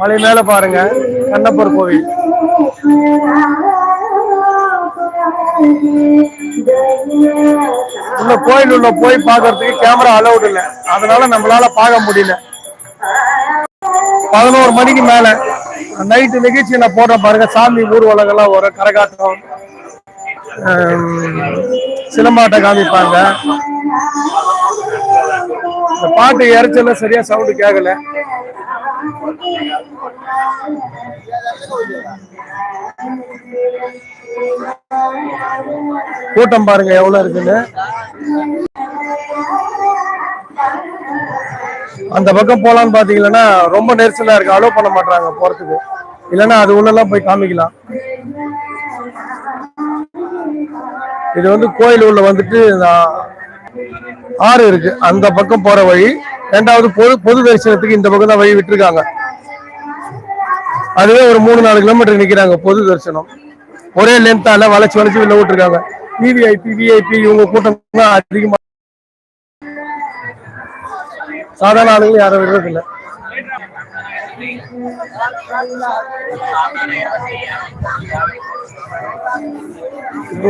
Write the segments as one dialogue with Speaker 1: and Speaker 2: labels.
Speaker 1: மலை மேல பாருங்க கண்ணப்பர் கோவில். உள்ள கோயில் உள்ள போய் பாக்குறதுக்கு கேமரா அலௌட் இல்லை. அதனால நம்மளால பார்க்க முடியல. பதினோரு மணிக்கு மேல நைட்டு நிகழ்ச்சி நான் போடுறேன் பாருங்க சாமி ஊர்வலங்கள்லாம் வரும் கரகாட்டம் சிலம்பாட்டை சிலம்பாட்டம் காமிப்பாங்க. இந்த பாட்டு இறைச்சல சரியா சவுண்டு கேட்கல கூட்டம் பாருங்க எவ்வளவு இருக்குன்னு. அந்த பக்கம் போலான்னு பாத்தீங்கன்னா ரொம்ப நெரிசலா இருக்கு. அலோவ் பண்ண மாட்டாங்க போறதுக்கு. இல்லைன்னா அது உள்ளெல்லாம் போய் காமிக்கலாம். இது வந்து கோயில் உள்ள வந்துட்டு ஆறு இருக்கு. அந்த பக்கம் போற வழி. ரெண்டாவது பொது பொது தரிசனத்துக்கு இந்த பக்கம் தான் வழி விட்டுருக்காங்க. அதுவே ஒரு மூணு நாலு கிலோமீட்டர் நிக்கிறாங்க பொது தரிசனம். ஒரே லென்த்தால வளைச்சு வளைச்சு வெளில விட்டுருக்காங்க. விவிஐபி விஐபி இவங்க கூட்டம் தான் அதிகமா. சாதாரண ஆளுங்க யாரும் விடுறதில்ல.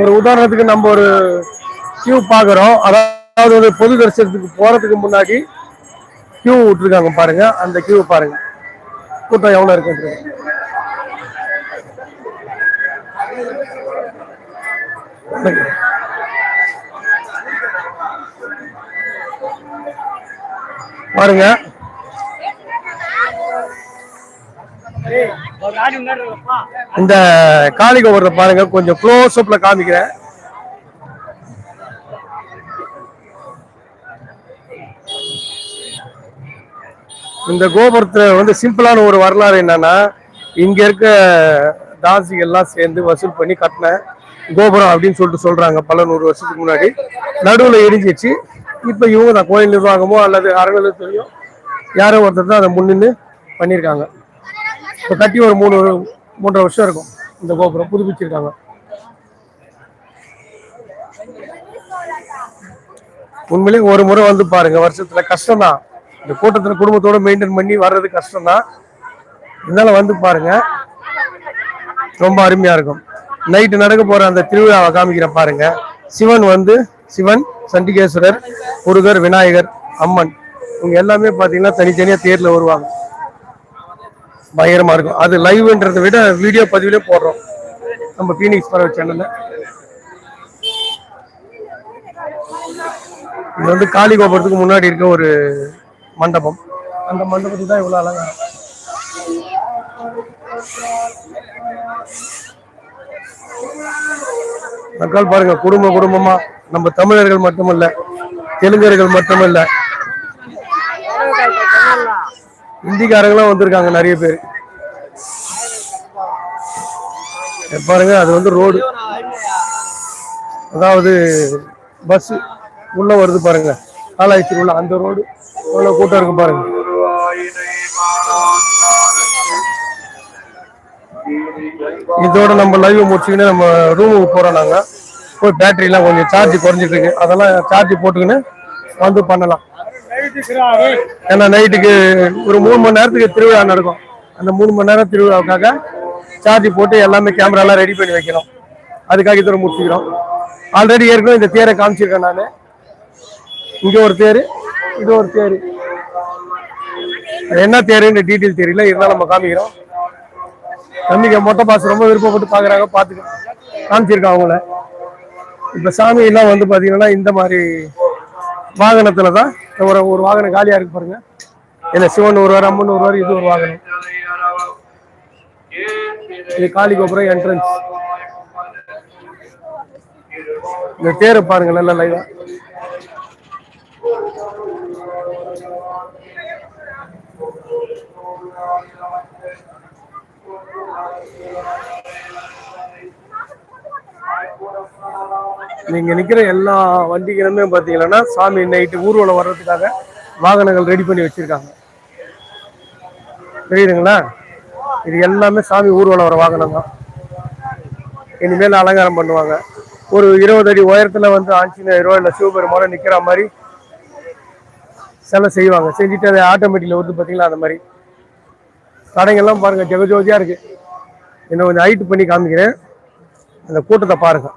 Speaker 1: ஒரு உதாரணத்துக்கு நம்ம ஒரு கியூ பாக்குறோம் அதாவது ஒரு பொது தரிசனத்துக்கு போறதுக்கு முன்னாடி கியூ விட்டுருக்காங்க பாருங்க. அந்த கியூ பாருங்க. கூட்டம் எவ்வளவு இருக்கு பாருங்க. இந்த காளி கோபுரத்தை பாருங்க. கொஞ்சம் க்ளோஸ் அப்ல காமிக்கிறேன். இந்த கோபுரத்துல வந்து சிம்பிளான ஒரு வரலாறு என்னன்னா இங்க இருக்க தாசிகள்லாம் சேர்ந்து வசூல் பண்ணி கட்டின கோபுரம் அப்படின்னு சொல்லிட்டு சொல்றாங்க பல நூறு வருஷத்துக்கு முன்னாடி. நடுவுல எரிஞ்சிச்சு. இப்ப இவங்க தான் கோயில் நிர்வாகமோ அல்லது அறநிலையத்துறையோ யாரோ ஒருத்தர் தான் அதை முன்னின்று பண்ணியிருக்காங்க. இப்போ கட்டி ஒரு மூணு மூன்றரை வருஷம் இருக்கும் இந்த கோபுரம் புதுப்பிச்சிருக்காங்க. உண்மையிலேயே ஒரு முறை வந்து பாருங்க வருஷத்துல கஷ்டம் தான் இந்த கூட்டத்தில் குடும்பத்தோட மெயின்டைன் பண்ணி வர்றது கஷ்டம் தான் இருந்தாலும் வந்து பாருங்க ரொம்ப அருமையாக இருக்கும். நைட்டு நடக்க போகிற அந்த திருவிழாவை காமிக்கிற பாருங்க. சிவன் வந்து சிவன் சண்டிகேஸ்வரர் முருகர் விநாயகர் அம்மன் இவங்க எல்லாமே பார்த்தீங்கன்னா தனித்தனியாக தேரில் வருவாங்க. பயங்கரமாக இருக்கும். அது லைவ்ன்றதை விட வீடியோ பதிவிலே போடுறோம். நம்ம பீனிக்ஸ் பறவை சேனலில் இது வந்து காளி கோபுரத்துக்கு முன்னாடி இருக்க ஒரு மண்டபம். அந்த மண்டபத்துக்கு தான் இவ்வளவு அலங்காரம் மக்கள் பாருங்க குடும்ப குடும்பமா. நம்ம தமிழர்கள் மட்டுமல்ல தெலுங்கர்கள் மட்டுமல்ல. இந்திக்காரங்களும் வந்திருக்காங்க நிறைய பேர். பாருங்க அது வந்து ரோடு. அதாவது பஸ் உள்ள வருது பாருங்க. ஆலாய்ச்சி உள்ள அந்த ரோடு எவ்வளோ கூட்டம் இருக்கு பாருங்க. இதோட நம்ம லைவ் முடிச்சுக்கின்னு நம்ம ரூமுக்கு போகிறோம் நாங்கள் போய் பேட்டரி கொஞ்சம் சார்ஜ் குறைஞ்சிட்டு இருக்கு. அதெல்லாம் சார்ஜ் போட்டுக்கின்னு வந்து பண்ணலாம். ஏன்னா நைட்டுக்கு ஒரு மூணு மணி நேரத்துக்கு திருவிழா நடக்கும். அந்த மூணு மணி நேரம் திருவிழாவுக்காக சார்ஜ் போட்டு எல்லாமே கேமராலாம் ரெடி பண்ணி வைக்கணும். அதுக்காக இதோட முடிச்சுக்கிறோம். ஆல்ரெடி ஏற்கனவே இந்த தேரை காமிச்சிருக்கேன் நான். இங்க ஒரு தேர் இது ஒரு தேர். என்ன தேருன்னு டீட்டெயில் தெரியல இருந்தாலும் நம்ம காமிக்கிறோம். தம்பிக்கு மொட்டை பாசு ரொம்ப விருப்பப்பட்டு பாக்குறாங்க பாத்துக்க காமிச்சிருக்கேன் அவங்கள. இப்ப சாமி எல்லாம் வந்து பாத்தீங்கன்னா இந்த மாதிரி வாகனத்தில் தான் ஒரு ஒரு வாகனம் காலியா இருக்கு பாருங்க. இல்ல சிவன் ஒருவார் அம்மன் ஒருவார் இது ஒரு வாகனம். இது காளி கோபுரம் என்ட்ரன்ஸ் இந்த தேரை பாருங்க நல்ல லைவா நீங்கள் நிற்கிற எல்லா வண்டிகளுமே பார்த்தீங்கன்னா சாமி நைட்டு ஊர்வலம் வர்றதுக்காக வாகனங்கள் ரெடி பண்ணி வச்சிருக்காங்க. தெரியுதுங்களா? இது எல்லாமே சாமி ஊர்வலம் வர வாகனம் தான். இனிமேல் அலங்காரம் பண்ணுவாங்க. ஒரு இருபது அடி உயரத்தில் வந்து ஆஞ்சநேயரோ இல்லை சிவபெருமானோ நிக்கிற மாதிரி சிலை செய்வாங்க. செஞ்சுட்டு அதை ஆட்டோமேட்டிக்கில் வந்து பார்த்தீங்களா அந்த மாதிரி. கடைங்கள்லாம் பாருங்கள் ஜெகஜோதியாக இருக்குது இன்னும் கொஞ்சம் ஹைட்டு பண்ணி காமிக்கிறேன். அந்த கூட்டத்தை பாருங்கள்